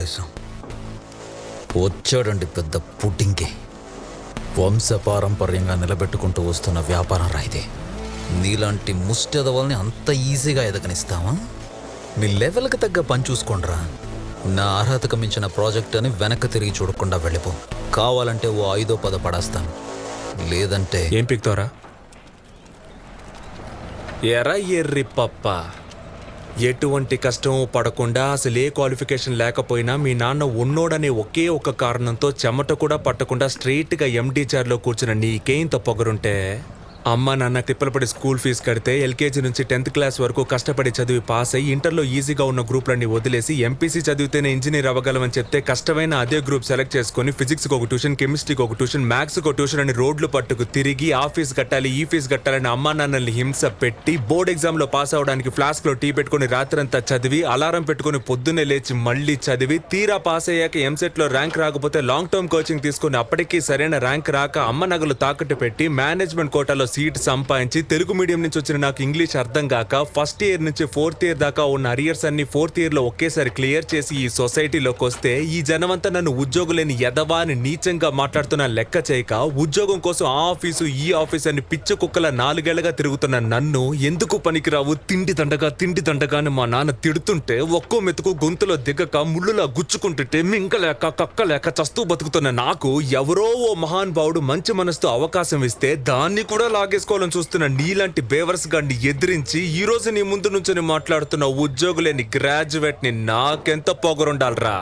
దేశం. వచ్చాడండి పెద్ద పుట్టింకి వంశపారంపర్యంగా నిలబెట్టుకుంటూ వస్తున్న వ్యాపారం రాయిదే నీలాంటి ముష్టెదవల్ని అంత ఈజీగా ఎదగనిస్తావా? మీ లెవెల్కి తగ్గ పని చూసుకోండిరా. నా అర్హతకు మించిన ప్రాజెక్ట్ అని వెనక్కి తిరిగి చూడకుండా వెళ్ళిపో. కావాలంటే ఓ ఐదో పద పడేస్తాను. లేదంటే ఏం పిక్తోరా ఎరా ఎర్రి పప్ప. ఎటువంటి కష్టం పడకుండా అసలే క్వాలిఫికేషన్ లేకపోయినా మీ నాన్న ఉన్నోడనే ఒకే ఒక కారణంతో చెమట కూడా పట్టకుండా స్ట్రైట్గా ఎండీ చైర్లో కూర్చున్న నీకేంత పొగరుంటే? అమ్మ నాన్న తిప్పలపడి స్కూల్ ఫీజు కడితే ఎల్కేజీ నుంచి టెన్త్ క్లాస్ వరకు కష్టపడి చదివి పాస్ అయ్యి ఇంటర్లో ఈజీగా ఉన్న గ్రూప్లన్నీ వదిలేసి ఎంపీసీ చదివితేనే ఇంజనీర్ అవ్వగలమని చెప్తే కష్టమైన అదే గ్రూప్ సెలెక్ట్ చేసుకొని ఫిజిక్స్కి ఒక ట్యూషన్ కెమిస్ట్రీకి ఒక ట్యూషన్ మ్యాథ్స్కి ఒక ట్యూషన్ అని రోడ్లు పట్టుకు తిరిగి ఆ ఫీజు కట్టాలి ఈ ఫీజు కట్టాలని అమ్మా నాన్నల్ని హింస పెట్టి బోర్డ్ ఎగ్జామ్లో పాస్ అవడానికి ఫ్లాస్క్లో టీ పెట్టుకొని రాత్రంతా చదివి అలారం పెట్టుకొని పొద్దున్నే లేచి మళ్ళీ చదివి తీరా పాస్ అయ్యాక ఎంసెట్లో ర్యాంక్ రాకపోతే లాంగ్ టర్మ్ కోచింగ్ తీసుకొని అప్పటికీ సరైన ర్యాంక్ రాక అమ్మ నగలు తాకట్టు పెట్టి మేనేజ్మెంట్ కోటాలో సీట్ సంపాదించి తెలుగు మీడియం నుంచి వచ్చిన నాకు ఇంగ్లీష్ అర్థం కాక ఫస్ట్ ఇయర్ నుంచి ఫోర్త్ ఇయర్ దాకా ఉన్న అరియర్స్ అన్ని ఫోర్త్ ఇయర్లో ఒకేసారి క్లియర్ చేసి ఈ సొసైటీలోకి వస్తే ఈ జనమంతా నన్ను ఉద్యోగం లేని ఎదవా అని నీచంగా మాట్లాడుతున్న లెక్క చేయక ఉద్యోగం కోసం ఆ ఆఫీసు ఈ ఆఫీస్ అని పిచ్చ కుక్కల నాలుగేళ్ళగా తిరుగుతున్న నన్ను ఎందుకు పనికిరావు? తిండి దండగా తిండి దండగా అని మా నాన్న తిడుతుంటే ఒక్కో మెతుకు గొంతులో దిగక ముళ్ళులా గుచ్చుకుంటుంటే మింకలేక కక్కలేక చస్తూ బతుకుతున్న నాకు ఎవరో ఓ మహాన్ భావుడు మంచి మనసుతో అవకాశం ఇస్తే దాన్ని కూడా లాగేసుకోవాలని చూస్తున్న నీలాంటి బేవర్స్ గాన్ని ఎదిరించి ఈ రోజు నీ ముందు నుంచి మాట్లాడుతున్న ఉద్యోగులేని గ్రాడ్యుయేట్ని నాకెంత పొగరుండాలరా?